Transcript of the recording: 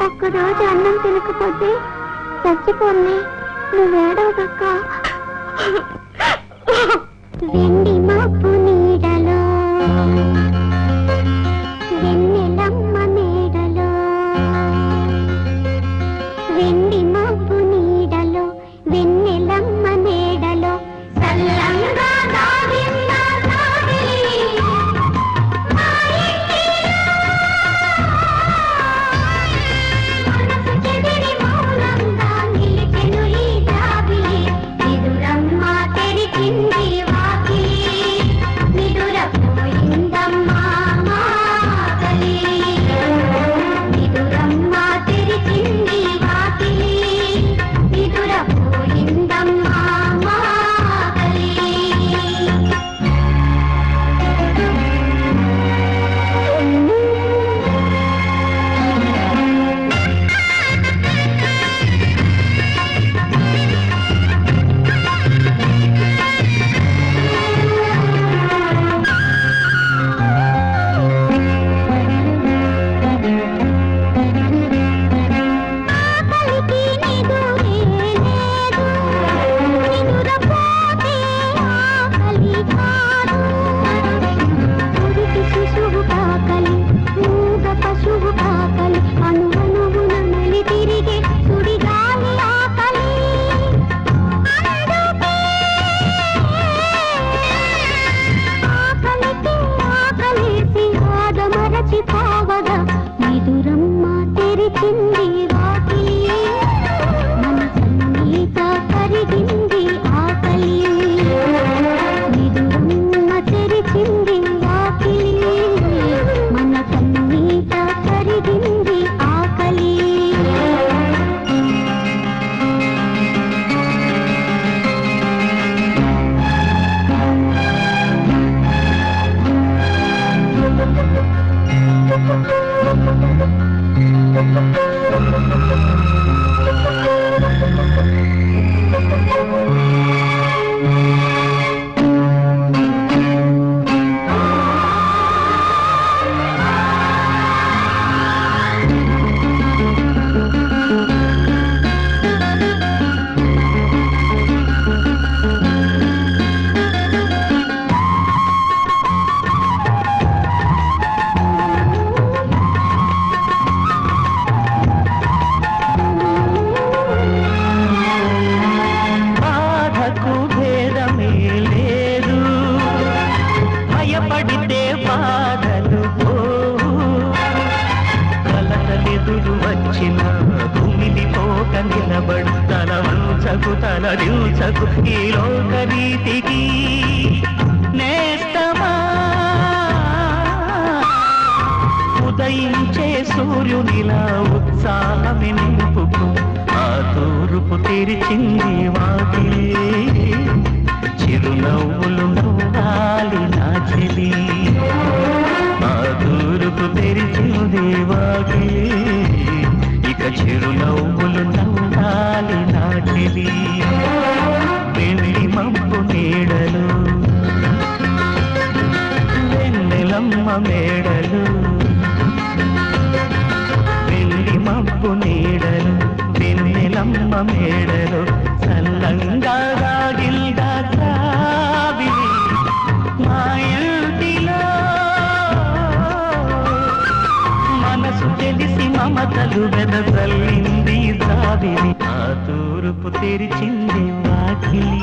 ఒక్కరోజు అన్నం తినకపోతే చచ్చిపోన్నే నువ్వేడవదక్క వెండి మాపు నీడలో. వెన్నెలమ్మ మేడలో వెండి కలతలెదురు వచ్చిన భూమిని పోక నిలబడు తల వంచకు తల దించకు ఈ లోక రీతికి నేస్తమా? ఉదయించే సూర్యునిలా ఉత్సాహమి నింపుకు ఆ తూరుపు తెరిచింది వాకిలి. చిరునవ్వులు నవ్వాలి నా చెలి. ఆ తూరుపు తెరిచింది వాకిలి. చిరునవ్వులు నవ్వాలి నా పెళ్ళి మబ్బు నీడలు వెన్నెలమ్మ మేడలు. పెళ్ళి మబ్బు నీడలు వెన్నెలమ్మ మేడలు. సల్లంగా రాగిల్దా త్రావిలి మా ఇంటిలో. మనసు తెలిసి మమతలు వెదజల్లింది విని ఆ తూర్పు తెరిచింది వాకిలి.